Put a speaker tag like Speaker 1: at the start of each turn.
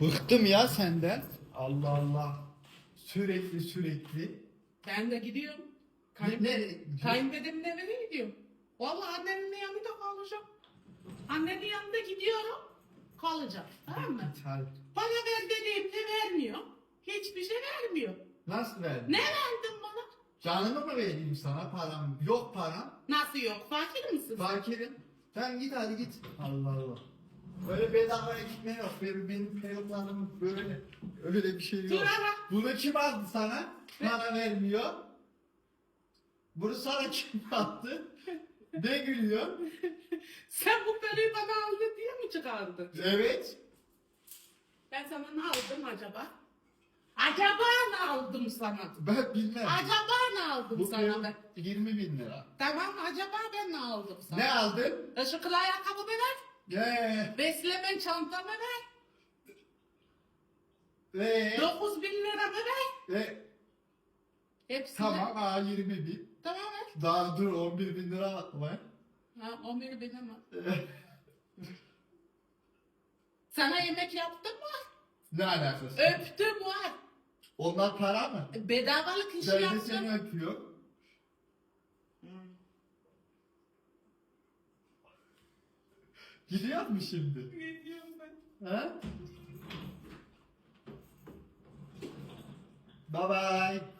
Speaker 1: Bıktım ya senden. Allah Allah. Sürekli sürekli.
Speaker 2: Ben de gidiyorum.
Speaker 1: Ne,
Speaker 2: Kayın,
Speaker 1: ne,
Speaker 2: kayındedemin evine gidiyorum. Vallahi annemin yanında kalacağım. Annenin yanında gidiyorum. Kalacağım. Tamam mı? Bana ver dediğimde vermiyor. Hiçbir şey vermiyor.
Speaker 1: Nasıl verdin?
Speaker 2: Ne verdin bana?
Speaker 1: Canımı mı vereyim sana param? Yok param.
Speaker 2: Nasıl yok? Fakir misin?
Speaker 1: Fakirim. Sen git hadi git. Allah Allah. Böyle bedava gitme yok. Benim, benim peruklarım böyle. Öyle bir şey yok. Bunu kim aldı sana? Bana vermiyor. Bunu sana kim attı? Ne gülüyor?
Speaker 2: Sen bu parayı bana aldın diye mi çıkardın?
Speaker 1: Evet.
Speaker 2: Ben sana ne aldım acaba? Acaba ne aldım sana?
Speaker 1: Ben bilmem.
Speaker 2: Acaba ne aldım
Speaker 1: Bu
Speaker 2: sana
Speaker 1: peruk
Speaker 2: ben?
Speaker 1: 20 bin lira.
Speaker 2: Tamam acaba ben ne aldım sana?
Speaker 1: Ne aldın?
Speaker 2: Işıklı ayakkabı ver.
Speaker 1: Ee,
Speaker 2: Beslemen çantamı ver.
Speaker 1: ve,
Speaker 2: 9 bin lira ver.
Speaker 1: ve,
Speaker 2: Hepsini.
Speaker 1: tamam ha 20 bin.
Speaker 2: Tamam ver.
Speaker 1: Daha dur 11 bin lira var.
Speaker 2: Ha, 11 bin ama. Sana yemek yaptım mı?
Speaker 1: ne alakası?
Speaker 2: Öptüm var.
Speaker 1: Onlar para mı?
Speaker 2: Bedavalık işi
Speaker 1: Ben de
Speaker 2: yaptım.
Speaker 1: seni öpüyor.
Speaker 2: Hmm.
Speaker 1: Gidiyor mu şimdi?
Speaker 2: Ne diyorum ben?
Speaker 1: Ha? Bye bye.